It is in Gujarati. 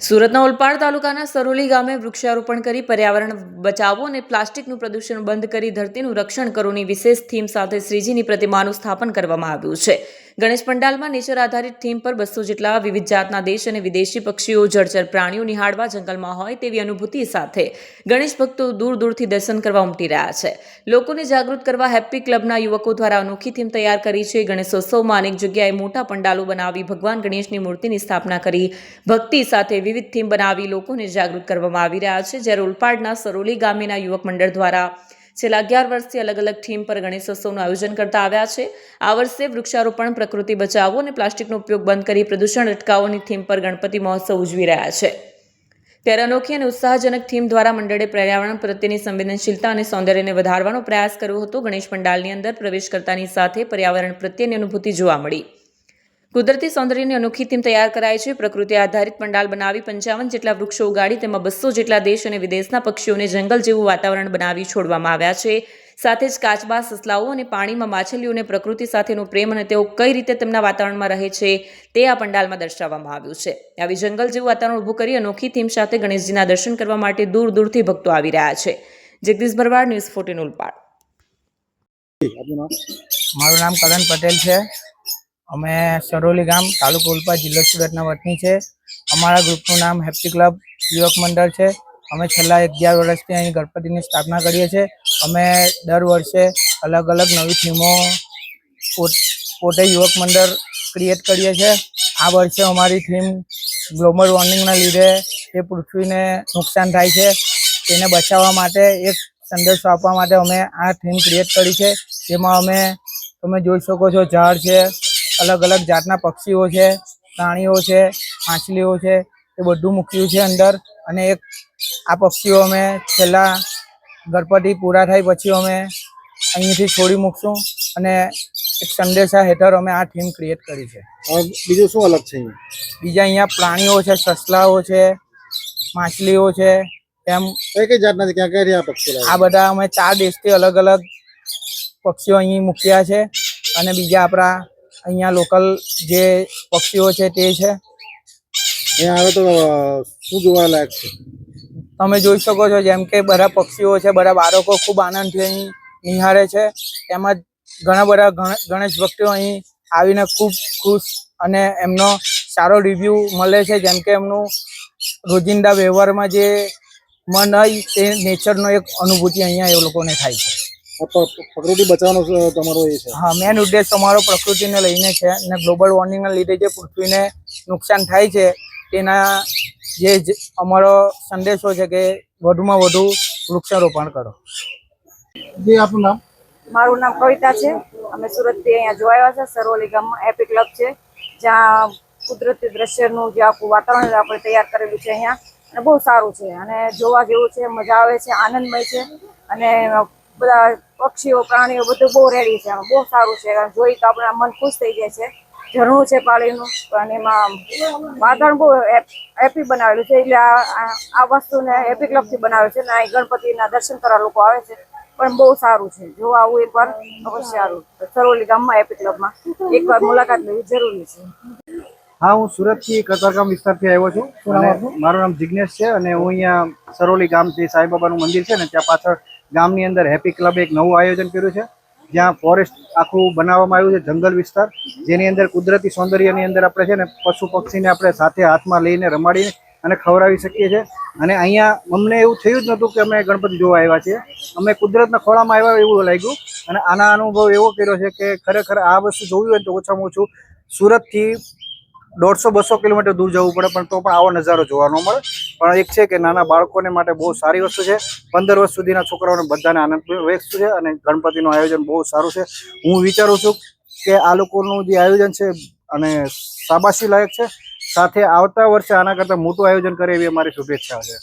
સુરતના ઓલપાડ તાલુકાના સરોલી ગામે વૃક્ષારોપણ કરી પર્યાવરણ બચાવો અને પ્લાસ્ટિકનું પ્રદૂષણ બંધ કરી ધરતીનું રક્ષણ કરોની વિશેષ થીમ સાથે શ્રીજીની પ્રતિમાનું સ્થાપન કરવામાં આવ્યું છે. ગણેશ પંડાલમાં નેચર આધારિત થીમ પર બસો જેટલા વિવિધ જાતના દેશ અને વિદેશી પક્ષીઓ, જળચર પ્રાણીઓ નિહાળવા જંગલમાં હોય તેવી અનુભૂતિ સાથે ગણેશ ભક્તો દૂર દૂરથી દર્શન કરવા ઉમટી રહ્યા છે. લોકોને જાગૃત કરવા હેપ્પી ક્લબના યુવકો દ્વારા અનોખી થીમ તૈયાર કરી છે. ગણેશોત્સવમાં અનેક જગ્યાએ મોટા પંડાલો બનાવી ભગવાન ગણેશની મૂર્તિની સ્થાપના કરી. ભક્તિ સાથે વિવિધ થીમ બનાવી લોકોને જાગૃત કરવામાં આવી રહ્યા છે. જ્યારે ઉલપાડના સરોલી ગામેના યુવક મંડળ દ્વારા છેલ્લા અગિયાર વર્ષથી અલગ અલગ થીમ પર ગણેશોત્સવનું આયોજન કરતા આવ્યા છે. આ વર્ષે વૃક્ષારોપણ, પ્રકૃતિ બચાવો અને પ્લાસ્ટિકનો ઉપયોગ બંધ કરી પ્રદૂષણ અટકાવોની થીમ પર ગણપતિ મહોત્સવ ઉજવી રહ્યા છે. ત્યારે અનોખી અને ઉત્સાહજનક થીમ દ્વારા મંડળે પર્યાવરણ પ્રત્યેની સંવેદનશીલતા અને સૌંદર્યને વધારવાનો પ્રયાસ કર્યો હતો. ગણેશ પંડાલની અંદર પ્રવેશ કરતાની સાથે પર્યાવરણ પ્રત્યેની અનુભૂતિ જોવા મળી. કુદરતી સૌંદર્યની અનોખી થીમ તૈયાર કરાઈ છે. પ્રકૃતિ આધારિત પંડાલ બનાવી પંચાવન જેટલા વૃક્ષો ઉગાડી તેમાં બસો જેટલા દેશ અને વિદેશના પક્ષીઓને જંગલ જેવું વાતાવરણ બનાવી છોડવામાં આવ્યા છે. સાથે જ કાચબા, સસલાઓ અને પાણીમાં માછલીઓને પ્રકૃતિ સાથેનો પ્રેમ અને તેઓ કઈ રીતે તેમના વાતાવરણમાં રહે છે તે આ પંડાલમાં દર્શાવવામાં આવ્યું છે. આવી જંગલ જેવું વાતાવરણ ઊભું કરી અનોખી થીમ સાથે ગણેશજીના દર્શન કરવા માટે દૂર દૂરથી ભક્તો આવી રહ્યા છે. Jagdish Bharwad news fourteen Olpad. મારું નામ કરણ પટેલ છે. અમે સરોલી ગામ, તાલુકો ઉલ્પા જિલ્લો સુરતના વતની છે. અમારા ગ્રુપનું નામ હેપ્પી ક્લબ યુવક મંડળ છે. અમે છેલ્લા અગિયાર વર્ષથી અહીં ગણપતિની સ્થાપના કરીએ છીએ. અમે દર વર્ષે અલગ અલગ નવી થીમો પોત- યુવક મંડળ ક્રિએટ કરીએ છીએ. આ વર્ષે અમારી થીમ ગ્લોબલ વોર્મિંગના લીધે એ પૃથ્વીને નુકસાન થાય છે. તેને બચાવવા માટે એક સંદેશો આપવા માટે અમે આ થીમ ક્રિએટ કરી છે. જેમાં અમે, તમે જોઈ શકો છો ઝાડ છે અલગ અલગ જાતના પક્ષીઓ છે પ્રાણીઓ છે માછલીઓ છે એ બધું મૂક્યું છે અંદર. અને એક આ પક્ષીઓ અમે છેલ્લા ગણપતિ પૂરા થાય પછી અમે અહીંથી છોડી મૂકશું. અને એક સંદેશા હેઠળ અમે આ થીમ ક્રિએટ કરી છે. બીજું શું અલગ છે? બીજા અહીંયા પ્રાણીઓ છે સસલાઓ છે માછલીઓ છે એમ કઈ કઈ જાતના છે? ક્યાં કઈ રહ્યા પક્ષી આ બધા અમે ચાર દેશથી અલગ અલગ પક્ષીઓ અહીં મૂક્યા છે. અને બીજા આપણા અહીંયા લોકલ જે પક્ષીઓ છે તે છે. અહીંયા આવે તો શું જોવાલાયક છે? તમે જોઈ શકો છો જેમ કે બધા પક્ષીઓ છે બધા બાળકો ખૂબ આનંદથી અહીં નિહાળે છે. તેમજ ઘણા બધા ગણેશ ભક્તો અહીં આવીને ખૂબ ખુશ અને એમનો સારો રિવ્યૂ મળે છે. જેમ કે એમનું રોજિંદા વ્યવહારમાં જે મન હોય તે નેચરનો એક અનુભૂતિ અહીંયા એ લોકોને થાય છે. પ્રકૃતિ બચાવવાનો તમારો એ છે. હા મેન ઉદ્દેશ અમારો પ્રકૃતિને લઈને છે અને ગ્લોબલ વોર્મિંગના લીધે જે પૃથ્વીને નુકસાન થાય છે તેના જે અમારો સંદેશો છે કે વધુમાં વધુ વૃક્ષારોપણ કરો. જે આપનું નામ? મારું નામ કવિતા છે. અમે સુરતથી અહીંયા જોવાયા છે. સરોલી ગામમાં એપી ક્લબ છે. જ્યાં કુદરતી દ્રશ્યનું જે આખું વાતાવરણ આપણે તૈયાર કરેલું છે અહીંયા. અને બહુ સારું છે. અને જોવા જેવું છે મજા આવે છે આનંદમય છે. અને બધા પક્ષીઓ પ્રાણીઓ બધું બહુ રેડી છે. બહુ સારું છે. જોઈ તો આપણા મન ખુશ થઈ જાય છે. ઝરણું છે પાણીનું અને એમાં વાતાવરણ બહુ હેપી બનાવેલું છે. એટલે આ વસ્તુને હેપી ક્લબથી બનાવે છે. અને અહીં ગણપતિના દર્શન કરવા લોકો આવે છે. પણ બહુ સારું છે. જો આવું એકવાર અવશ્ય આવું. સરોલી ગામમાં એપી ક્લબમાં એકવાર મુલાકાત લેવી જરૂરી છે. હા હું સુરતથી કતારગામ વિસ્તારથી આવ્યો છું. અને મારું નામ જિજ્ઞેશ છે અને હું અહીંયા સરોલી ગામ જે સાંઈબાબાનું મંદિર છે ને ત્યાં પાછળ ગામની અંદર હેપી ક્લબ એક નવું આયોજન કર્યું છે. જ્યાં ફોરેસ્ટ આખું બનાવવામાં આવ્યું છે, જંગલ વિસ્તાર. જેની અંદર કુદરતી સૌંદર્યની અંદર આપણે છે ને પશુ પક્ષીને આપણે સાથે હાથમાં લઈને રમાડીને અને ખવડાવી શકીએ છીએ. અને અહીંયા અમને એવું થયું જ નહોતું કે અમે ગણપતિ જોવા આવ્યા છીએ. અમે કુદરતના ખોળામાં આવ્યા એવું લાગ્યું. અને આના અનુભવ એવો કર્યો છે કે ખરેખર આ વસ્તુ જોવી હોય તો ઓછામાં ઓછું સુરતથી દોઢસો બસો કિલોમીટર દૂર જવું પડે, પણ તો પણ આવો નજારો જોવા ન મળે. પણ એક છે કે નાના બાળકોને માટે બહુ સારી વસ્તુ છે. પંદર વર્ષ સુધીના છોકરાઓને બધાને આનંદ વસ્તુ છે અને ગણપતિનું આયોજન બહુ સારું છે. હું વિચારું છું કે આ લોકોનું જે આયોજન છે અને શાબાશી લાયક છે. સાથે આવતા વર્ષે આના કરતાં મોટું આયોજન કરે એવી અમારી શુભેચ્છા છે.